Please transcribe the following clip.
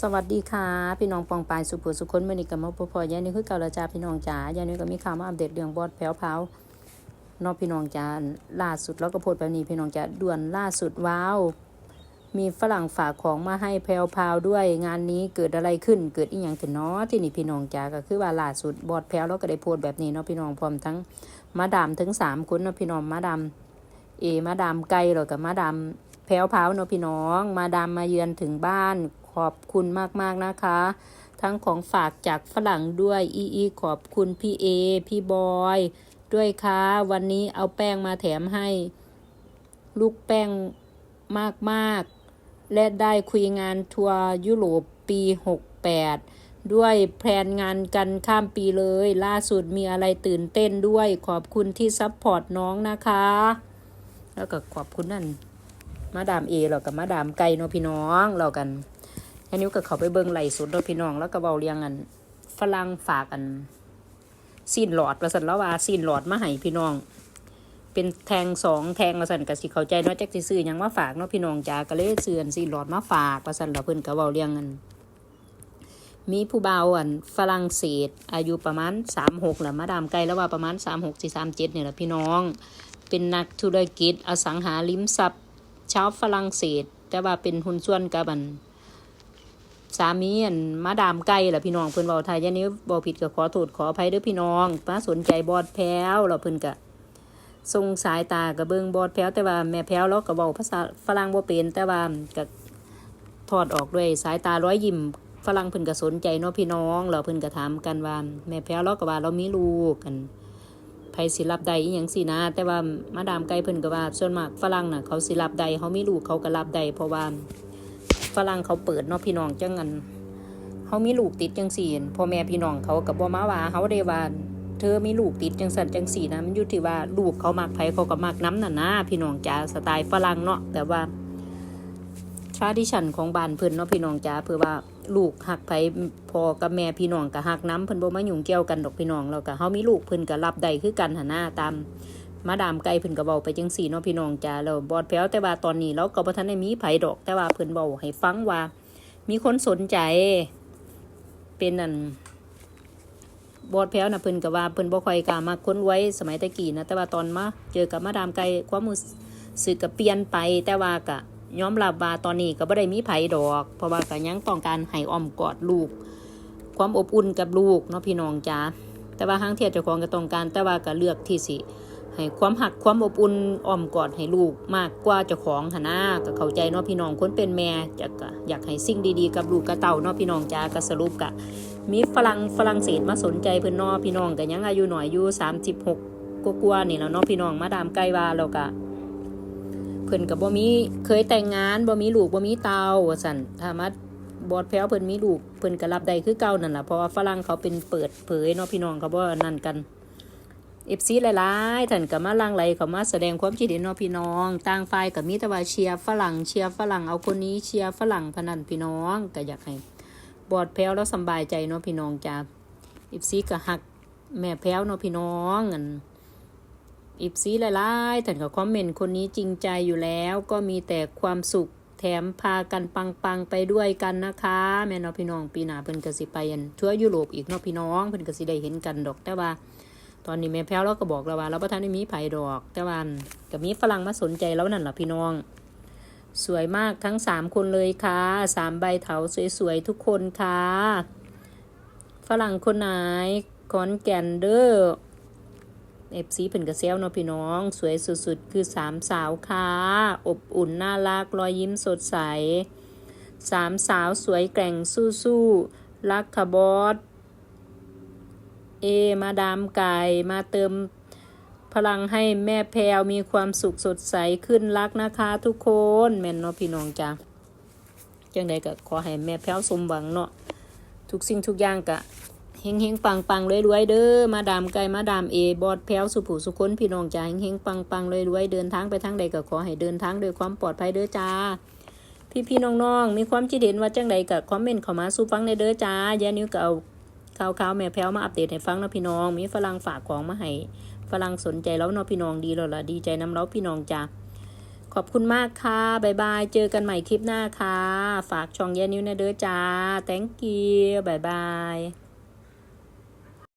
สวัสดีค่ะพี่น้องปองปายสุภุสุคนเมื่อนี้กับมาพบพอยานี่คือเก่าละจ้าพี่น้องจ๋ายานี่ก็มีข่าวมาอัปเดตเรื่องบอดแผวเผานอกพี่น้องจ๋าล่าสุดแล้วก็โพดแบบนี้พี่น้องจ๋าด่วนล่าสุดว้าวมีฝรั่งฝากของมาให้แพวพาวด้วยงานนี้เกิดอะไรขึ้นเกิดอีหยังขึ้นเนาะที่นี่พี่น้องจ๋าก็คือว่าล่าสุดบอดแพวแล้วก็ได้โพดแบบนี้เนาะพี่น้องพร้อมทั้งมาดามถึงสามคนเนาะพี่น้องมาดามเอมาดามไก่แล้วกับมาดามแพวพาวเนาะพี่น้อง มาดามมาเยือนถึงบ้าน ขอบคุณมากๆนะคะ ทั้งของฝากจากฝรั่งด้วยอีอีขอบคุณพี่เอพี่บอยด้วยค่ะ วันนี้เอาแป้งมาแถมให้ ลูกแป้งมากๆ และได้คุยงานทัวร์ยุโรปปี 68 ด้วยแพลนงานกันข้ามปีเลย ล่าสุดมีอะไรตื่นเต้นด้วย ขอบคุณที่ซัพพอร์ตน้องนะคะ แล้วก็ขอบคุณนั่นมาดามเอเรากับมาดามไก่เนาะพี่น้องเรากันันนี้ก็เขาไปเบิ่งไหลสุดเนาะพี่น้องแล้วก็เบาเรียงกันฝรั่งฝากกันซีนหลอดประสันแล้วว่าซีนหลอดมาให้พี่น้อง เป็นแทงสองแทงประสันกับสิเข้าใจเนาะแจ็คสิซื้อยังมาฝากเนาะพี่น้องจ้าก็เลยซื้ออันซีนหลอดมาฝากประสันแล้วเพิ่นก็เบาเรียงกันมีผู้บ่าวอันฝรั่งเศส อายุประมาณสามหกแหละมาดามไกลแล้วว่าประมาณสามหกสี่สามเจ็ดเนี่ยแหละพี่น้อง เป็นนักธุรกิจอสังหาริมทรัพย์ชาวฝรั่งเศส แต่ว่าเป็นหุ้นส่วนกับอัน สามีอันมาดามไก่ล่ะพี่น้องเพิ่นเว้าไทยยางนี้บ่ผิดก็ขอโทษขออภัยเด้อพี่น้องมาสนใจบอดแพ้วแล้วเพิ่นก็ส่งสายตากระเบิงบอดแพ้วแต่ว่าแม่แพ้วเราก็เว้าภาษาฝรั่งบ่เป็นแต่ว่าก็ถอดออกด้วยสายตาร้อยยิ้มฝรั่งเพิ่นก็สนใจเนาะพี่น้องแล้วเพิ่นก็ถามกันว่าแม่แพ้วเราก็ว่าเรามีลูกกันไผสิรับใดอีหยังสินะ แต่ว่ามาดามไก่เพิ่นก็ว่าส่วนมากฝรั่งน่ะเขาสิรับใดเขามีลูกเขาก็รับใดเพราะว่า ฝรั่งเขาเปิดเนาะพี่น้องจังงันเขามีลูกติดจังสี่พ่อแม่พี่น้องเขากับบ่มาว่าเขาได้ว่าเธอมีลูกติดจังสันจังสี่นะมันอยู่ที่ว่าลูกเขามักไผเขาก็มักน้ำน่ะนะพี่น้องจ้าสไตล์ฝรั่งเนาะแต่ว่าชาดิชันของบ้านเพิ่นเนาะพี่น้องจ้าเพื่อว่าลูกหักไผพอกับแม่พี่น้องก็หักน้ำเพิ่นบ่มายุ่งเกี่ยวกันดอกพี่น้องแล้วก็เฮามีลูกเพิ่นก็รับได้คือกันหนนะตาม มาดามไก่เพิ่นก็เว้าไปจังสี่เนาะพี่น้องจ้าแล้วบอดแพ้วแต่ว่าตอนนี้เราก็บ่ทันได้มีไผดอก แต่ว่าเพิ่นเว้าให้ฟังว่า มีคนสนใจ เป็นนั่นบอดแพ้วนะเพิ่นก็ว่าเพิ่นบ่ค่อยกล้ามักคนไว้สมัยตะกี้นะแต่ว่าตอนมาเจอกับมาดามไก่ความรู้สึกก็เปลี่ยนไป แต่ว่าก็ยอมรับว่าตอนนี้ก็บ่ได้มีไผดอก เพราะว่าก็ยังต้องการให้อ้อมกอดลูก ความอบอุ่นกับลูกเนาะพี่น้องจ้าแต่ว่าห้างเทียเจ้าของก็ต้องการแต่ว่าก็เลือกที่สิ ให้ความหักความอบอุ่นอ้อมกอดให้ลูกมากกว่าเจ้าของหนนาก็เข้าใจเนาะพี่น้องคนเป็นแม่จะก็อยากให้สิ่งดีๆ กับลูกกับเต่าเนาะพี่น้องจ้าก็สรุปกะมีฝรั่งฝรั่งเศสมาสนใจเพิ่อนนาะพี่น้องก็ยังอายุหน่อยอายุสามสิบหกกว่าๆนี่แล้วเนาะพี่น้องมาดามไกลว่าแล้วก็เพิ่อนก็บ่มีเคยแต่งงานบ่มีลูกบ่มีเตาว่าสันถ้ามาบอดแพ้วเพิ่นมีลูกเพิ่นก็รับได้คือเก่านั่นแหละเพราะว่าฝรั่งเขาเป็นเปิดเผยเนาะพี่น้องเขาบ่นั่นกัน เอฟซีหลายๆท่านก็มาลังไหลเขามาแสดงความคิดเห็นเนาะพี่น้อง ต่างฝ่ายก็มีแต่ว่าเชียร์ฝรั่งเชียร์ฝรั่งเอาคนนี้เชียร์ฝรั่งพนันพี่น้องก็อยากให้บอดแพ้วแล้วสบายใจเนาะพี่น้องจ้าเอฟซีก็หักแม่แพ้วเนาะพี่น้องอันเอฟซีหลายๆท่านก็คอมเมนต์คนนี้จริงใจอยู่แล้ว ก็มีแต่ความสุขแถมพากันปังๆไปด้วยกันนะคะ แม่เนาะพี่น้องปีหน้าเพิ่นก็สิไปอันทั่วยุโรปอีกเนาะพี่น้องเพิ่นก็สิได้เห็นกันดอกแต่ว่า ตอนนี้แม่แพ้วเราก็บอกแล้วว่า เราประทานได้มีไผ่ดอก แต่ว่าก็มีฝรั่งมาสนใจแล้วนั่นแหละพี่น้อง สวยมากทั้งสามคนเลยค่ะสามใบเถาสวยๆทุกคนค่ะฝรั่งคนไหนขอนแกนเด้อเอฟซีเป็นกระเซลเนาะพี่น้อง สวยสุดๆ คือสามสาวค่ะ อบอุ่นน่ารักรอยยิ้มสดใสสามสาวสวยแกร่งสู้ๆรักคาบอส เอ มาดามไก่มาเติมพลังให้แม่แพวมีความสุขสดใสขึ้นรักนะคะทุกคนแม่นเนาะพี่น้องจ้ะจังใดก็ขอให้แม่แพวสมหวังเนาะทุกสิ่งทุกอย่างกะเฮงเฮงปังปังรวยรวยเด้อมาดามไก่มาดามเอบอดแพวสุผูสุคนพี่น้องจ้าเฮงเฮงปังปังรวยรวยเดินทางไปทางใดก็ขอให้เดินทางด้วยความปลอดภัยเด้อจ้าพี่พี่น้องๆมีความคิดเห็นว่าจังใดก็คอมเมนต์เข้ามาสู่ฟังในเด้อจ้าอย่นิ้วก็เอา ข่าวข่าวๆแม่แพ้วมาอัปเดตให้ฟังเนาะพี่น้อง มีฝรั่งฝากของมาให้ฝรั่งสนใจแล้วเนาะพี่น้องดีแล้วล่ะดีใจน้ำเล้าพี่น้องจ้าขอบคุณมากค่ะบายบาย เจอกันใหม่คลิปหน้าค่ะ ฝากช่องแย่นิ้วนะเด้อจ้า thank you บายบาย